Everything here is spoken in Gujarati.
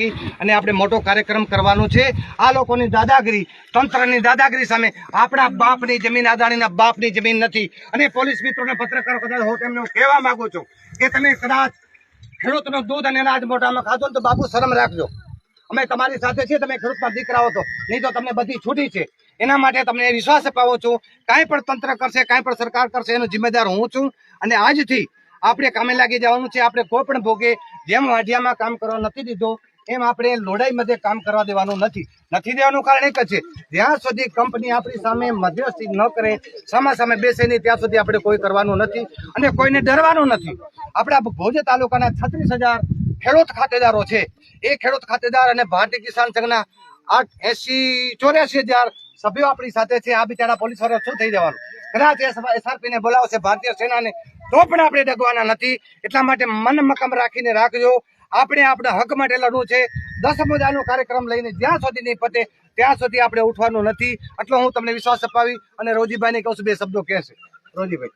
રાખી અને આપણે મોટો કાર્યક્રમ કરવાનો છે. આ લોકોની દાદાગીરી, તંત્રની દાદાગીરી સામે આપણા બાપની જમીન, અદાણીના બાપની જમીન નથી. અને પોલીસ મિત્રોને પત્રકારો કદાચ હું તેમને કહેવા માંગુ છું કે તમે કદાચ ખેડૂતનો દૂધ અને અનાજ મોટામાં ખાધો ને તો બાપુ શરમ રાખજો. અમે તમારી સાથે છીએ, તમે ખેડૂતના દીકરાઓ છો. નહીં તો તમને બધી છૂટી છે. એના માટે તમને વિશ્વાસ અપાવો છું. કાંઈ પણ તંત્ર કરશે, કાંઈ પણ સરકાર કરશે, એનો જિમ્મેદાર હું છું. અને આજથી આપણે કામે લાગી જવાનું છે. આપણે કોઈ પણ ભોગે જેમ વાઢિયામાં કામ કરવા નથી દીધો એમ આપણે લોડાઈ મધ્ય કામ કરવા દેવાનું નથી. નથી દેવાનું કારણ એક જ છે. જ્યાં સુધી કંપની આપણી સામે મધ્યસ્થી ન કરે, સામા સામે બેસે નહીં, ત્યાં સુધી આપણે કોઈ કરવાનું નથી અને કોઈને ડરવાનું નથી. આપણા ભોજ તાલુકાના છત્રીસ હજાર ખેડૂત ખાતેદારો છે. એ ખેડૂત ખાતેદાર અને ભારતીય કિસાન સંઘના આઠ એસી ચોર્યાસી હજાર સભ્યો આપણી સાથે છે. આ બિચારા પોલીસવાળા શું થઈ જવાનું? કદાચ એસઆરપી ને બોલાવશે, ભારતીય સેનાને, તો પણ આપણે ડગવાના નથી. એટલા માટે મન મકમ રાખીને રાખજો. આપણે આપણા હક માટે લડવું છે. દસ મુદ્દાનો કાર્યક્રમ લઈને જ્યાં સુધી નહીં પતે, ત્યાં સુધી આપણે ઉઠવાનું નથી. એટલો હું તમને વિશ્વાસ અપાવી અને રોજીભાઈને કહું છું, બે શબ્દો કહેશે. રોજીભાઈ.